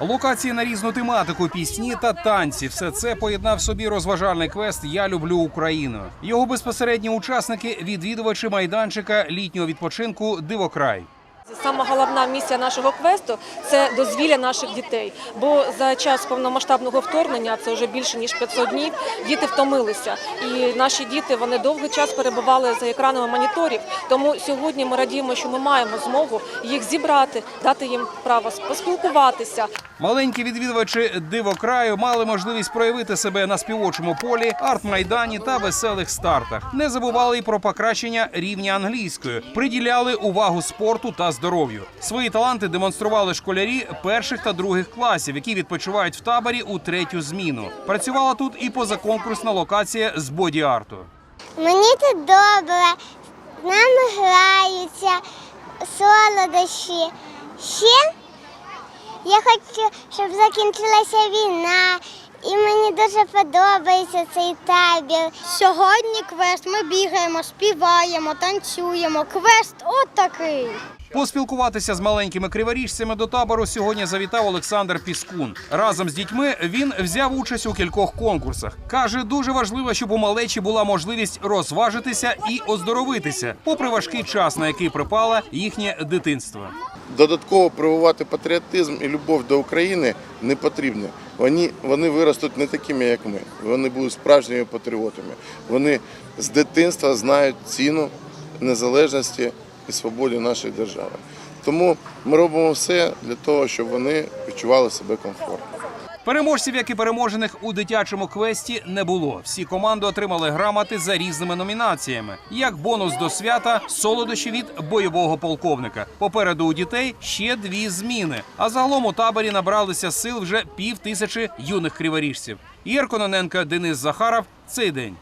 Локації на різну тематику, пісні та танці. Все це поєднав собі розважальний квест Я люблю Україну. Його безпосередні учасники відвідувачі майданчика літнього відпочинку Дивокрай. Сама головна місія нашого квесту це дозвілля наших дітей. Бо за час повномасштабного вторгнення, це вже більше ніж 500 днів, діти втомилися. І наші діти вони довгий час перебували за екранами моніторів. Тому сьогодні ми радіємо, що ми маємо змогу їх зібрати, дати їм право поспілкуватися, Маленькі відвідувачі дивокраю мали можливість проявити себе на співочому полі, арт-майдані та веселих стартах. Не забували й про покращення рівня англійської, приділяли увагу спорту та здоров'ю. Свої таланти демонстрували школярі перших та других класів, які відпочивають в таборі у третю зміну. Працювала тут і позаконкурсна локація з боді-арту. Мені тут добре, з нами граються солодощі. Ще я хочу, щоб закінчилася війна, і мені дуже подобається цей табір. Сьогодні квест ми бігаємо, співаємо, танцюємо. Квест от такий. Поспілкуватися з маленькими криворіжцями до табору сьогодні завітав Олександр Піскун. Разом з дітьми він взяв участь у кількох конкурсах. каже, дуже важливо, щоб у малечі була можливість розважитися і оздоровитися, попри важкий час, на який припало їхнє дитинство. Додатково прививати патріотизм і любов до України не потрібно. Вони, вони виростуть не такими, як ми. Вони будуть справжніми патріотами. Вони з дитинства знають ціну незалежності і свободі нашої держави. Тому ми робимо все для того, щоб вони відчували себе комфортно. Переможців, як і переможених у дитячому квесті, не було. Всі команди отримали грамоти за різними номінаціями. Як бонус до свята солодощі від бойового полковника. Попереду у дітей ще дві зміни. А загалом у таборі набралися сил вже пів тисячі юних криворіжців. Ігор Кононенко, Денис Захаров. Цей день.